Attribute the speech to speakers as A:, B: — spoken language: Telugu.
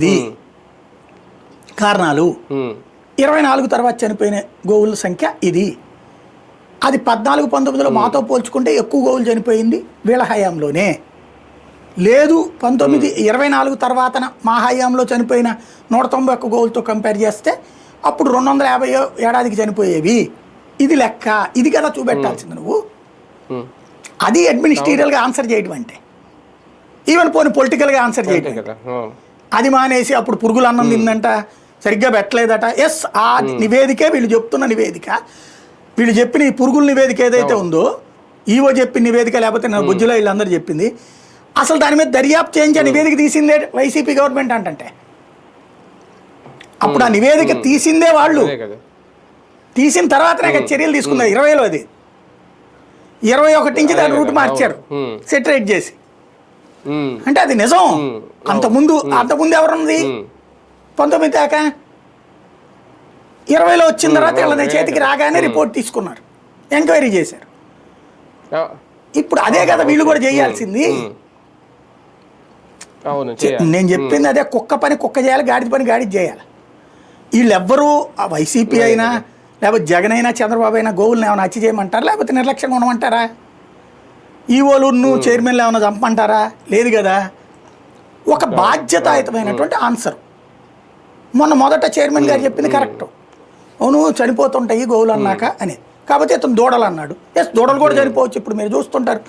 A: ఇది కారణాలు. ఇరవై నాలుగు తర్వాత చనిపోయిన గోవుల సంఖ్య ఇది. అది పద్నాలుగు పంతొమ్మిదిలో మాతో పోల్చుకుంటే ఎక్కువ గోవులు చనిపోయింది వీళ్ళ హయాంలోనే లేదు పంతొమ్మిది ఇరవై నాలుగు తర్వాత మా హయాంలో చనిపోయిన నూట తొంభై ఒక్క గోవులతో కంపేర్ చేస్తే అప్పుడు రెండు వందల యాభై ఏడాదికి చనిపోయేవి. ఇది లెక్క. ఇది కదా చూపెట్టాల్సింది నువ్వు. అది అడ్మినిస్ట్రేటివ్గా ఆన్సర్ చేయడం అంటే. ఈవెన్ పోనీ పొలిటికల్గా ఆన్సర్ చేయడం. అది మానేసి అప్పుడు పురుగులు అన్నం తిందంట. సరిగ్గా పెట్టలేదట. ఎస్ ఆ నివేదికే వీళ్ళు చెప్తున్న నివేదిక. వీళ్ళు చెప్పిన ఈ పురుగుల నివేదిక ఏదైతే ఉందో ఈవో చెప్పిన నివేదిక లేకపోతే నా బుజ్జులో వీళ్ళందరూ చెప్పింది అసలు దాని మీద దర్యాప్తు చేయించే నివేదిక తీసిందే వైసీపీ గవర్నమెంట్ అంటంటే. అప్పుడు ఆ నివేదిక తీసిందే వాళ్ళు. తీసిన తర్వాతనే కదా చర్యలు తీసుకున్నారు. ఇరవైలో అది. ఇరవై ఒకటి నుంచి దాని రూట్ మార్చారు. సెటరేట్ చేసి. అంటే అది నిజం. అంతకుముందు అంతకుముందు ఎవరున్నది. పంతొమ్మిది దాకా? ఇరవైలో వచ్చిన తర్వాత వీళ్ళ చేతికి రాగానే రిపోర్ట్ తీసుకున్నారు. ఎంక్వైరీ చేశారు. ఇప్పుడు అదే కదా వీళ్ళు కూడా చేయాల్సింది. నేను చెప్పింది అదే కుక్క పని కుక్క చేయాలి గాడిద పని గాడిద చేయాలి. వీళ్ళెవ్వరూ ఆ వైసీపీ అయినా లేకపోతే జగన్ అయినా చంద్రబాబు అయినా గోవుల్ని ఏమైనా హత్య చేయమంటారా లేకపోతే నిర్లక్ష్యంగా ఉండమంటారా? ఈవోలు నువ్వు చైర్మన్లు ఏమైనా చంపమంటారా? లేదు కదా. ఒక బాధ్యతాయుతమైనటువంటి ఆన్సర్ మొన్న మొదట చైర్మన్ గారు చెప్పింది కరెక్ట్. అవును చనిపోతుంటాయి గోవులు అన్నాక అని. కాకపోతే ఇతను దూడలు అన్నాడు ఎస్ దూడలు కూడా చనిపోవచ్చు. ఇప్పుడు మీరు చూస్తుంటారు.